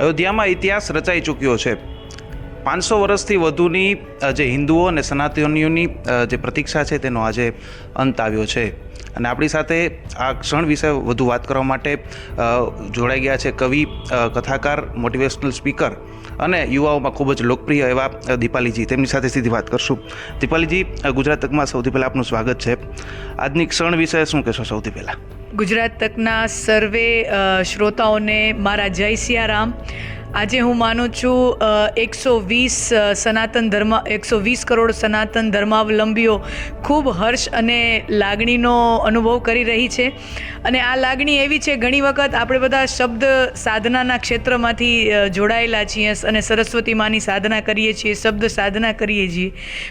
અયોધ્યામાં ઇતિહાસ રચાઈ ચૂક્યો છે. પાંચસો વર્ષથી વધુની જે હિન્દુઓ અને સનાતનીઓની જે પ્રતીક્ષા છે તેનો આજે અંત આવ્યો છે. અને આપણી સાથે આ ક્ષણ વિશે વધુ વાત કરવા માટે જોડાઈ ગયા છે કવિ કથાકાર, મોટિવેશનલ સ્પીકર અને યુવાઓમાં ખૂબ જ લોકપ્રિય એવા દીપાલીજી. તેમની સાથે સીધી વાત કરશું. દીપાલીજી ગુજરાત તકમાં સૌથી પહેલાં આપનું સ્વાગત છે. આજની ક્ષણ વિશે શું કહેશો સૌથી પહેલાં? ગુજરાત તકના સર્વે શ્રોતાઓને મારા જય સિયારામ. આજે હું માનું છું એકસો વીસ સનાતન ધર્મ, એકસો વીસ કરોડ સનાતન ધર્માવલંબીઓ ખૂબ હર્ષ અને લાગણીનો અનુભવ કરી રહી છે. અને આ લાગણી એવી છે, ઘણી વખત આપણે બધા શબ્દ સાધનાના ક્ષેત્રમાંથી જોડાયેલા છીએ અને સરસ્વતી માની સાધના કરીએ છીએ, શબ્દ સાધના કરીએ છીએ.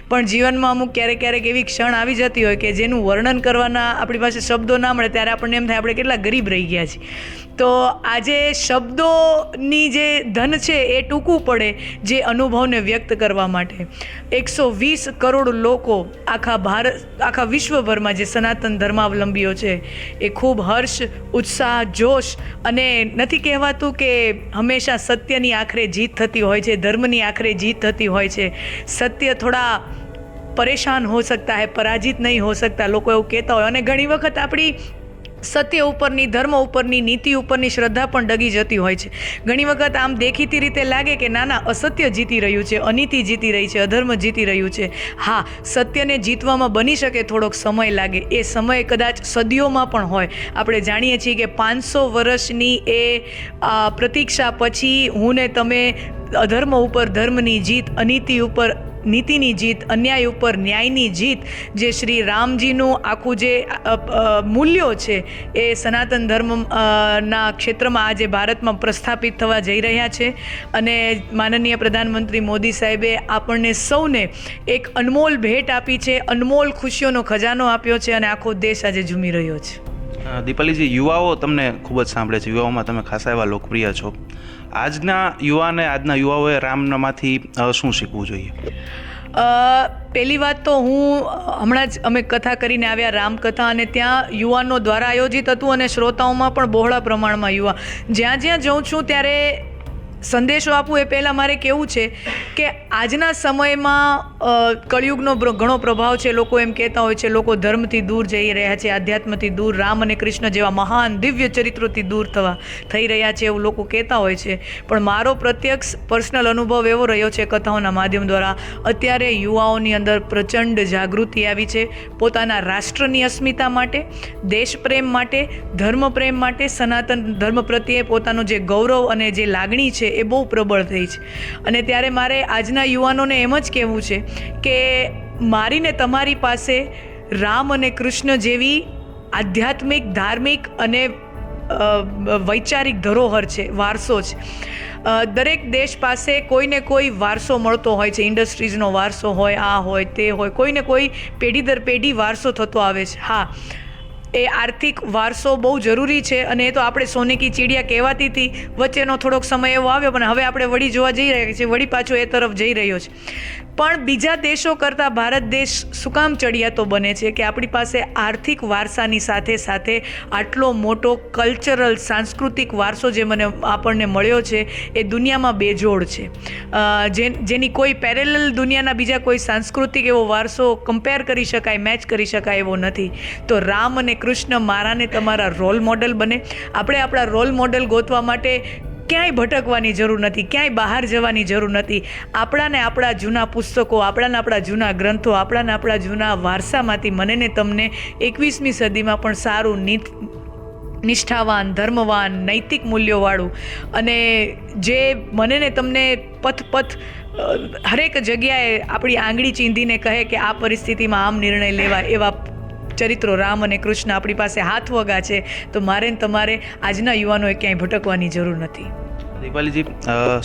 પણ જીવનમાં અમુક ક્યારેક ક્યારેક એવી ક્ષણ આવી જતી હોય કે જેનું વર્ણન કરવાના આપણી પાસે શબ્દો ના મળે, ત્યારે આપણને એમ થાય, આપણે કેટલા ગરીબ રહી ગયા છીએ. તો આજે શબ્દોની જે ધન છે એ ટૂંકું પડે જે અનુભવને વ્યક્ત કરવા માટે. એકસો વીસ કરોડ લોકો આખા ભારત આખા વિશ્વભરમાં જે સનાતન ધર્માવલંબીઓ છે એ ખૂબ હર્ષ, ઉત્સાહ, જોશ અને નથી કહેવાતું કે હંમેશા સત્યની આખરે જીત થતી હોય છે, ધર્મની આખરે જીત થતી હોય છે. સત્ય થોડા પરેશાન હો સકતા હે, પરાજિત નહીં હો સકતા લોકો એવું કહેતા હોય. અને ઘણી વખત આપણી સત્ય ઉપરની, ધર્મ ઉપરની, નીતિ ઉપરની શ્રદ્ધા પણ ડગી જતી હોય છે. ઘણી વખત આમ દેખીતી રીતે લાગે કે ના ના, અસત્ય જીતી રહ્યું છે, અનીતિ જીતી રહી છે, અધર્મ જીતી રહ્યું છે. હા, સત્યને જીતવામાં બની શકે થોડોક સમય લાગે. એ સમય કદાચ સદીઓમાં પણ હોય. આપણે જાણીએ છીએ કે પાંચસો વર્ષની એ પ્રતીક્ષા પછી હું ને તમે અધર્મ ઉપર, ધર્મની જીત, અનીતિ ઉપર નીતિની જીત, અન્યાય ઉપર ન્યાયની જીત, જે શ્રી રામજીનું આખું જે મૂલ્યો છે, એ સનાતન ધર્મ ના ક્ષેત્રમાં આજે ભારતમાં પ્રસ્થાપિત થવા જઈ રહ્યા છે. અને માનનીય પ્રધાનમંત્રી મોદી સાહેબે આપણને સૌને એક અનમોલ ભેટ આપી છે. અનમોલ ખુશીઓનો ખજાનો આપ્યો છે અને આખો દેશ આજે ઝૂમી રહ્યો છે. દીપાલીજી યુવાઓ તમને ખૂબ જ સાંભળે છે. યુવાઓમાં તમે ખાસા એવા લોકપ્રિય છો. આજના યુવાને, આજના યુવાઓએ રામનામાંથી શું શીખવું જોઈએ? પહેલી વાત તો હું હમણાં જ અમે કથા કરીને આવ્યા રામકથા અને ત્યાં યુવાનો દ્વારા આયોજિત હતું અને શ્રોતાઓમાં પણ બહોળા પ્રમાણમાં યુવા. જ્યાં જ્યાં જઉં છું ત્યારે સંદેશો આપું એ પહેલાં મારે કેવું છે કે આજના સમયમાં કળિયુગનો ઘણો પ્રભાવ છે. લોકો એમ કહેતા હોય છે, લોકો ધર્મથી દૂર જઈ રહ્યા છે, આધ્યાત્મથી દૂર, રામ અને કૃષ્ણ જેવા મહાન દિવ્ય ચરિત્રોથી દૂર થવા, થઈ રહ્યા છે એવું લોકો કહેતા હોય છે. પણ મારો પ્રત્યક્ષ પર્સનલ અનુભવ એવો રહ્યો છે કથાઓના માધ્યમ દ્વારા. અત્યારે યુવાઓની અંદર પ્રચંડ જાગૃતિ આવી છે. પોતાના રાષ્ટ્રની અસ્મિતા માટે, દેશપ્રેમ માટે, ધર્મપ્રેમ માટે સનાતન ધર્મ પ્રત્યે પોતાનું જે ગૌરવ અને જે લાગણી છે એ બહુ પ્રબળ થઈ છે. અને ત્યારે મારે આજના યુવાનોને એમ જ કહેવું છે કે મારી ને તમારી પાસે રામ અને કૃષ્ણ જેવી આધ્યાત્મિક, ધાર્મિક અને વૈચારિક ધરોહર છે, વારસો છે. દરેક દેશ પાસે કોઈને કોઈ વારસો મળતો હોય છે, ઇન્ડસ્ટ્રીઝનો વારસો હોય, આ હોય, તે હોય, કોઈને કોઈ પેઢી દર પેઢી વારસો થતો આવે છે. હા એ આર્થિક વારસો બહુ જરૂરી છે અને એ તો આપણે સોને કી ચીડિયા કહેવાતી હતી. વચ્ચેનો થોડોક સમય એવો આવ્યો, પણ હવે આપણે વળી જોવા જઈ રહ્યા છીએ. વળી પાછો એ તરફ જઈ રહ્યો છે. પણ બીજા દેશો કરતાં ભારત દેશ શું કામ ચડિયાતો બને છે કે આપણી પાસે આર્થિક વારસાની સાથે સાથે આટલો મોટો કલ્ચરલ સાંસ્કૃતિક વારસો જે મને આપણને મળ્યો છે, એ દુનિયામાં બેજોડ છે. જે જેની કોઈ પેરેલલ દુનિયાના બીજા કોઈ સાંસ્કૃતિક એવો વારસો કમ્પેર કરી શકાય મેચ કરી શકાય એવો નથી. તો રામ અને કૃષ્ણ મારાને તમારા રોલ મોડલ બને. આપણે આપણા રોલ મોડલ ગોતવા માટે ક્યાંય ભટકવાની જરૂર નથી, ક્યાંય બહાર જવાની જરૂર નથી. આપણાને આપણા જૂના પુસ્તકો, આપણાને આપણા જૂના ગ્રંથો, આપણાને આપણા જૂના વારસામાંથી મને ને તમને એકવીસમી સદીમાં પણ સારું નીત, નિષ્ઠાવાન, ધર્મવાન, નૈતિક મૂલ્યોવાળું અને જે મને ને તમને પથ પથ હરેક જગ્યાએ આપણી આંગળી ચીંધીને કહે કે આ પરિસ્થિતિમાં આમ નિર્ણય લેવા એવા ચરિત્રો રામ અને કૃષ્ણ આપણી પાસે હાથ વગા છે, તો મારે તમારે આજના યુવાનોએ ક્યાંય ભટકવાની જરૂર નથી. દીપાલીજી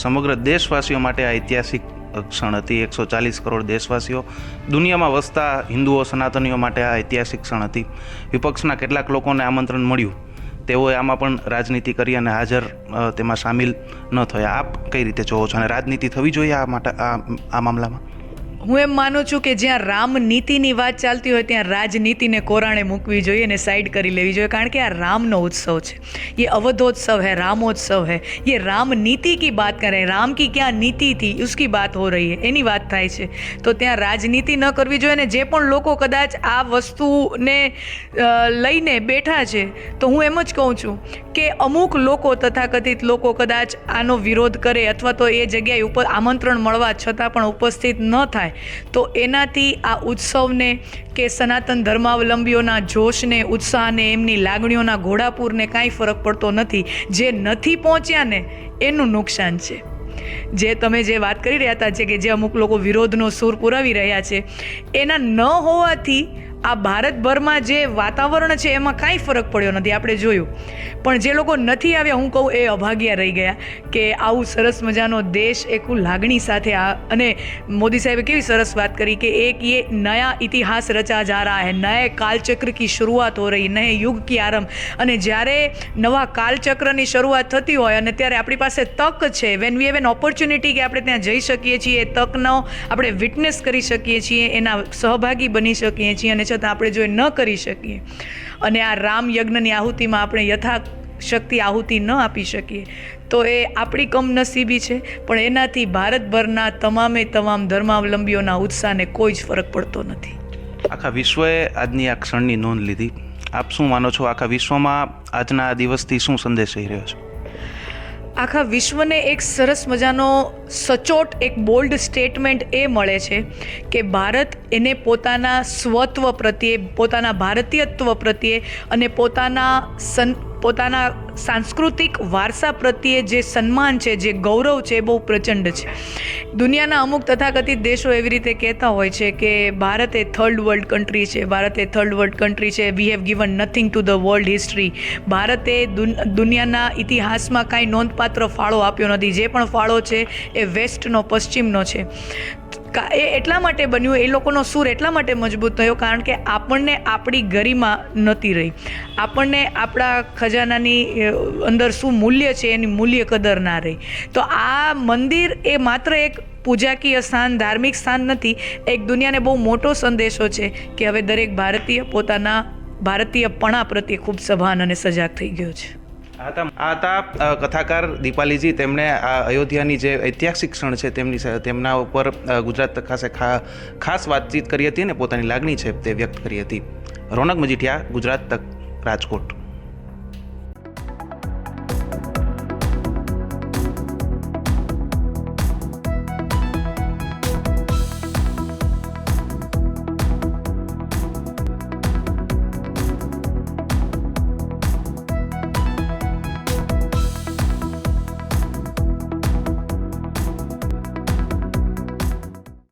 સમગ્ર દેશવાસીઓ માટે આ ઐતિહાસિક ક્ષણ હતી. એકસો ચાલીસ કરોડ દેશવાસીઓ દુનિયામાં વસતા હિન્દુઓ, સનાતનીઓ માટે આ ઐતિહાસિક ક્ષણ હતી. વિપક્ષના કેટલાક લોકોને આમંત્રણ મળ્યું. તેઓએ આમાં પણ રાજનીતિ કરી અને હાજર તેમાં સામેલ ન થયા. આપ કઈ રીતે જોવો છો અને રાજનીતિ થવી જોઈએ આ માટે આ મામલામાં? હું એમ માનું છું કે જ્યાં રામનીતિની વાત ચાલતી હોય, ત્યાં રાજનીતિને કોરાણે મૂકવી જોઈએ અને સાઈડ કરી લેવી જોઈએ. કારણ કે આ રામનો ઉત્સવ છે. એ અવધોત્સવ હે, રામોત્સવ હે. એ રામનીતિ કી બાત કરે. રામ કી ક્યાં નીતિ થી ઉસકી બાત હો રહી હે? એની વાત થાય છે. તો ત્યાં રાજનીતિ ન કરવી જોઈએ અને જે પણ લોકો કદાચ આ વસ્તુને લઈને બેઠા છે, તો હું એમ જ કહું છું કે અમુક લોકો, તથાકથિત લોકો કદાચ આનો વિરોધ કરે અથવા તો એ જગ્યાએ ઉપર આમંત્રણ મળવા છતાં પણ ઉપસ્થિત ન થાય. તો એનાથી આ ઉત્સવને કે સનાતન ધર્માવલંબીઓના જોશને, ઉત્સાહને, એમની લાગણીઓના ઘોડાપૂરને કાંઈ ફરક પડતો નથી. જે નથી પહોંચ્યા ને, એનું નુકસાન છે. જે તમે જે વાત કરી રહ્યા હતા છે કે જે અમુક લોકો વિરોધનો સૂર પુરાવી રહ્યા છે, એના ન હોવાથી આ ભારતભરમાં જે વાતાવરણ છે, એમાં કાંઈ ફરક પડ્યો નથી. આપણે જોયું. પણ જે લોકો નથી આવ્યા, હું કહું એ અભાગ્યા રહી ગયા કે આવું સરસ મજાનો દેશ, એકું લાગણી સાથે આ અને મોદી સાહેબે કેવી સરસ વાત કરી કે એક એ નયા ઇતિહાસ રચા જા રહા હૈ, નયે કાલચક્ર કી શરૂઆત હો રહી, નયે યુગ કી આરંભ. અને જ્યારે નવા કાલચક્રની શરૂઆત થતી હોય અને ત્યારે આપણી પાસે તક છે when we have an opportunity કે આપણે ત્યાં જઈ શકીએ છીએ એ તકનો આપણે વિટનેસ કરી શકીએ છીએ, એના સહભાગી બની શકીએ છીએ અને છતાં આપણે જો એ ન કરી શકીએ અને આ રામ યજ્ઞની આહુતિમાં આપણે યથા શક્તિ આહુતિ ન આપી શકીએ, તો એ આપણી કમનસીબી છે. પણ એનાથી ભારતભરના તમામે તમામ ધર્માવલંબીઓના ઉત્સાહને કોઈ જ ફરક પડતો નથી. આખા વિશ્વએ આજની આ ક્ષણની નોંધ લીધી. આપ શું માનો છો? આખા વિશ્વમાં આજના દિવસથી શું સંદેશ થઈ રહ્યો છે? આખા વિશ્વને એક સરસ મજાનો સચોટ, એક બોલ્ડ સ્ટેટમેન્ટ એ મળે છે કે ભારત એને પોતાના સ્વત્વ પ્રત્યે, પોતાના ભારતીયત્વ પ્રત્યે અને પોતાના સન પોતાના સાંસ્કૃતિક વારસા પ્રત્યે જે સન્માન છે, જે ગૌરવ છે એ બહુ પ્રચંડ છે. દુનિયાના અમુક તથાકથિત દેશો એવી રીતે કહેતા હોય છે કે ભારત એ થર્ડ વર્લ્ડ કન્ટ્રી છે, ભારત એ થર્ડ વર્લ્ડ કન્ટ્રી છે we have given nothing to the world history ભારતે દુનિયાના ઇતિહાસમાં કાંઈ નોંધપાત્ર ફાળો આપ્યો નથી. જે પણ ફાળો છે એ વેસ્ટનો પશ્ચિમનો છે. એ એટલા માટે બન્યું, એ લોકોનો સૂર એટલા માટે મજબૂત થયો કારણ કે આપણને આપણી ગરિમા નહોતી રહી. આપણને આપણા ખજાનાની અંદર શું મૂલ્ય છે એની મૂલ્ય કદર ના રહી. તો આ મંદિર એ માત્ર એક પૂજાકીય સ્થાન, ધાર્મિક સ્થાન નથી, એક દુનિયાને બહુ મોટો સંદેશો છે કે હવે દરેક ભારતીય પોતાના ભારતીયપણા પ્રત્યે ખૂબ સભાન અને સજાગ થઈ ગયો છે. આ હતા કથાકાર દીપાલીજી. તેમણે આ અયોધ્યાની જે ઐતિહાસિક ક્ષણ છે, તેમની તેમના ઉપર ગુજરાત ખાસે ખાસ વાતચીત કરી હતી અને પોતાની લાગણી છે તે વ્યક્ત કરી હતી. રોનક મજીઠિયા, ગુજરાત તક, રાજકોટ.